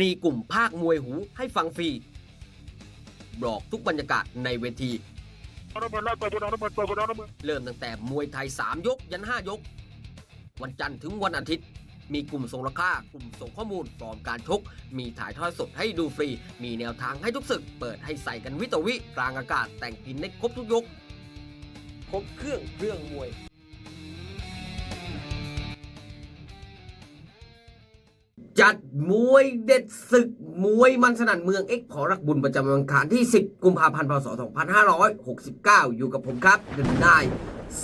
มีกลุ่มภาคมวยหูให้ฟังฟรีบอกทุกบรรยากาศในเวที เริ่มตั้งแต่มวยไทย 3 ยก ยัน 5 ยก วันจันทร์ถึงวันอาทิตย์ มีกลุ่มส่งราคากลุ่มส่งข้อมูลฟอร์มการชก มีถ่ายทอดสดให้ดูฟรี มีแนวทางให้ทุกศึก เปิดให้ใส่กันวิตวิกลางอากาศแต่งกินได้ครบทุกยก ครบเครื่องเครื่องมวย จัดมวยเด็ดศึกมวยมันสนั่นเมืองเอ็กพอรักบุญประจำวันคารที่ 10 กุมภาพันธ์พศ2569 อยู่กับผมครับเดินได้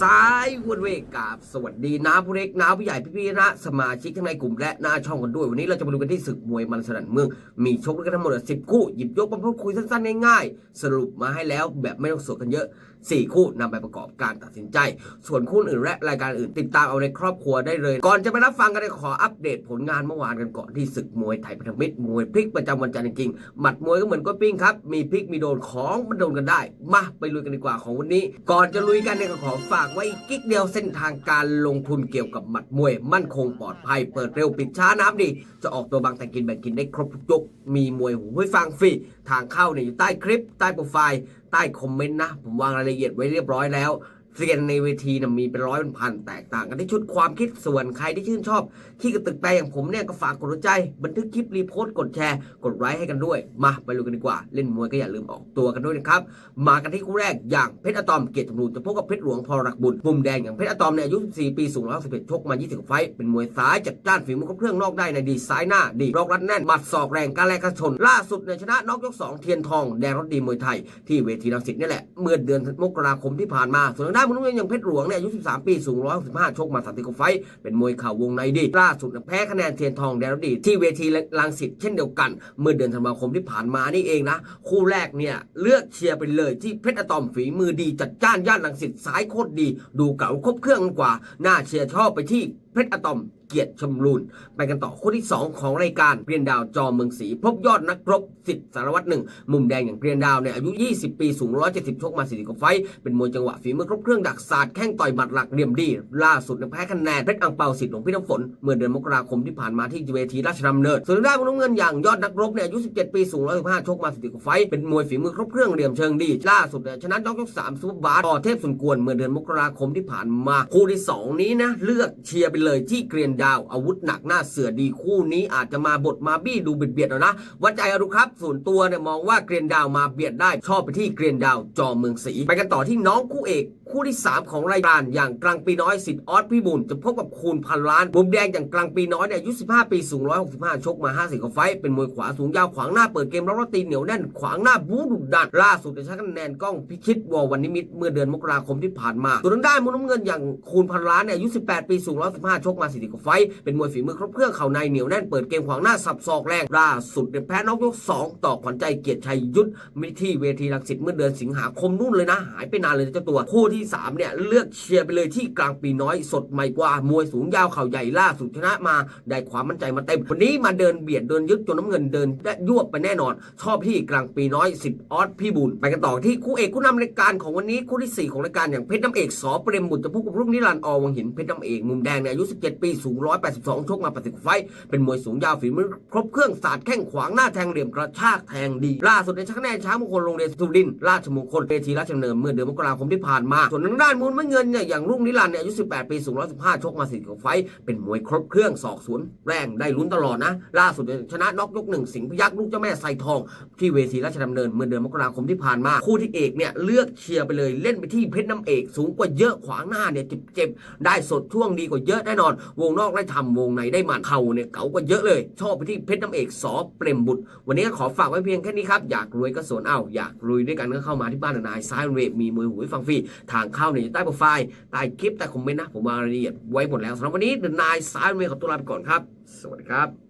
ซ้ายวนเวกราบสวัสดีน้าผู้เล็กน้าผู้ใหญ่พี่ๆนะสมาชิกทั้งในกลุ่มและหน้าช่องกันด้วย วันนี้เราจะมาดูกันที่ศึกมวยมันสนั่นเมือง มีชกด้วยกันทั้งหมด10คู่ หยิบยกมาพูดคุยสั้นๆง่ายๆ สรุปมาให้แล้วแบบไม่ต้องสวดกันเยอะ 4 คู่นำไปประกอบการตัดสินใจ ส่วนคู่อื่นและรายการอื่นติดตามเอาในครอบครัวได้เลย ก่อนจะไปรับฟังกันขออัปเดตผลงานเมื่อวานกันก่อนที่ศึกมวยไทยพันธมิตรมวยพลิกประจำวันจันทร์จริงๆหมัดมวยก็เหมือนกล้วยปิ้งครับมีพลิกมีโดนของมันโดนกันได้มาไปลุยกันดีกว่าของวันนี้ ก่อนจะลุยกันเนี่ยขอฝากไว้กิ๊กเดียวเส้นทางการลงทุนเกี่ยวกับหมัดมวย มั่นคงปลอดภัยเปิดเร็วปิดช้าน้ำดี จะออกตัวบางแต่กินแบ่งกินได้ครบทุกยกมีมวยหูให้ฟังฟรี ทางเข้าเนี่ยอยู่ใต้คลิป ใต้โปรไฟล์ ใต้คอมเมนต์นะ ผมวางรายละเอียดไว้เรียบร้อยแล้ว เซียนในเวทีนะมีเป็นร้อยเป็นพันแตกต่างกันที่ชุดความคิดส่วนใครที่ชื่นชอบขี้กระตึกแปลอย่างผมเนี่ยก็ฝากกดใจ บันทึกคลิปรีโพสต์กดแชร์กดไลค์ให้กันด้วย มาไปดูกันดีกว่า เล่นมวยก็อย่าลืมออกตัวกันด้วยนะครับ มากันที่คู่แรกอย่างเพชรอะตอมเกียรติจำรูนจะพบกับเพชรหลวงพอรักบุญมุมแดงอย่างเพชรอะตอมเนี่ยอายุ 14 ปีสูง111ชกมา 20 ไฟเป็นมวยซ้ายจัดจ้านฝีมือครบเครื่องนอกได้ในดีซ้ายหน้าดีรอกรัดแน่นหมัดศอกแรงการแลกกระชนล่าสุดเนี่ยชนะน็อกยก 2 เทียนทองแดงรถดีมวยไทยที่เวทีรังสิตนี่แหละเมื่อเดือนมกราคมที่ผ่านมาส่วนทางด้านมุมน้ำเงินอย่างเพชรหลวงเนี่ยอายุ 13 ปี สูง 165 ชกมา30กว่าไฟ เป็นมวยเข่าวงในดี ล่าสุดแพ้คะแนนเทียนทองแดนดี ที่เวทีลังสิตเช่นเดียวกัน เมื่อเดือนธันวาคมที่ผ่านมานี่เองนะ คู่แรกเนี่ยเลือกเชียร์ไปเลยที่เพชรอะตอมฝีมือดีจัดจ้านย่านลังสิตสายโคตรดี ดูเก่าครบเครื่องกว่า น่าเชียร์ชอบไปที่เพชรอะตอมเกียรติชมรูนไปกันต่อคู่ที่ 2 ของรายการเกรียนดาวจอเมืองศรีพบยอดนักรบสิทธิ์สารวัตรหนึ่งมุมแดงอย่างเกรียนดาวเนี่ยอายุ 20 ปีสูง 170 ชกมา40กว่าไฟ เป็นมวยจังหวะฝีมือครบเครื่องดักศาสตร์แข้งต่อยหมัดหลักเหลี่ยมดี ล่าสุดเนี่ยแพ้คะแนนเพชรอังเปาสิทธิ์หลวงพี่น้ำฝน เมื่อเดือนมกราคมที่ผ่านมาที่เวทีราชดำเนินส่วนทางด้านมุมน้ำเงินอย่างยอดนักรบเนี่ยอายุ 17 ปีสูง 115 ชกมา40กว่าไฟเป็นมวยฝีมือครบเครื่องเหลี่ยมเชิงดีล่าสุดเนี่ยชนะน็อกยก3ซูเปอร์บาสต่อเทพสุนกวนเมื่อเดือนมกราคมที่ผ่านมาคู่ที่สองนี้นะเลือกเชียร์เลยที่เกรียนดาวอาวุธหนักหน้าเสือดีคู่นี้อาจจะมาบทมาบี้ดูเบียดเบียดๆเอานะวัดใจอรุครับ ส่วนตัวเนี่ยมองว่าเกรียนดาวมาเบียดได้ชอบไปที่เกรียนดาวจอเมืองศรีไปกันต่อที่น้องคู่เอก คู่ที่ 3 ของรายการอย่างกลางปีน้อยสิทธิ์ออสพี่บุญจะพบกับคูณพันล้านมุมแดงอย่างกลางปีน้อยเนี่ยอายุ 15 ปีสูง 165 ชกมา 50กว่าไฟ เป็นมวยขวาสูงยาวขวางหน้าเปิดเกมแล้วตีเหนียวแน่นขวางหน้าบูดุดันล่าสุดจะชนะคะแนนกล้องพิชิตวอวันนิมิตเมื่อเดือนมกราคมที่ผ่านมาส่วนด้านมุมน้ำเงินอย่างคูณพันล้านเนี่ยอายุ 18 ปีสูง 115 ชกมา 40กว่าไฟ เป็นมวยฝีมือครบเครื่องเข่าในเหนียวแน่นเปิดเกมขวางหน้าสับศอกแรงล่าสุดเนี่ยแพ้น็อกยกสองต่อขวัญใจเกียรติชัยยุทธมิที่เวทีรังสิตเมื่อเดือนสิงหาคมนู่นเลยนะ หายไปนานเลยเจ้าตัวคู่ที่3 เนี่ย เลือกเชียร์ไปเลยที่กลางปีน้อยสดใหม่กว่า มวยสูงยาวเข่าใหญ่ล่าสุดชนะมา ได้ความมั่นใจมาเต็ม วันนี้มาเดินเบียดเดินยึดจนน้ำเงินเดินและยวบไปแน่นอน ชอบที่กลางปีน้อยสิบออสพี่บุญไปกันต่อที่คู่เอกคู่นำรายการของวันนี้คู่ที่ 4 ของรายการอย่างเพชรน้ำเอกสอเปรมบุตรจะพบกับรุ่งนิรันดร์อวังหินเพชรน้ำเอกมุมแดงเนี่ยอายุ 17 ปีสูง 182 ชกมา80ไฟต์เป็นมวยสูงยาวฝีมือครบเครื่องศาสตร์แข้งขวางหน้าแทงเหลี่ยมกระชากแทงดี ล่าสุดในชักแนนช้างมงคลโรงเรียนสุรินทร์ราชมงคลเวทีราชดำเนินเมื่อเดือนมกราคมที่ผ่านมาส่วนทางด้านมูลไม่เงินเนี่ยอย่างรุ่งนิรันดร์เนี่ยอายุ 18 ปีสูง 115 ชกมา40กว่าไฟเป็นมวยครบเครื่องศอกสวนแรงได้ลุ้นตลอดนะ ล่าสุดชนะน็อกยกหนึ่งสิงห์พยักลูกเจ้าแม่ไซทอง ที่เวทีราชดำเนินเมื่อเดือนมกราคมที่ผ่านมา คู่ที่เอกเนี่ยเลือกเชียร์ไปเลยเล่นไปที่เพชรน้ำเอกสูงกว่าเยอะขวางหน้าเนี่ยเจ็บๆได้สดช่วงดีกว่าเยอะแน่นอน วงนอกได้ทำวงในได้มันเข่าเนี่ยเก๋ากว่าเยอะเลย ชอบไปที่เพชรน้ำเอกสอเปรมบุตร วันนี้ก็ขอฝากไว้เพียงแค่นี้ครับอยากรวยก็สวนเอาอยากรวยด้วยกันก็เข้ามาที่บ้านนายซ้ายเวมีมวยหูให้ฟังฟรีทางเข้าเนี่ยใต้โปรไฟล์ใต้คลิปใต้คอมเมนต์นะ ผมวางรายละเอียดไว้หมดแล้วสำหรับวันนี้เดนนายสายเมย์ขอตัวลาไปก่อนครับ สวัสดีครับ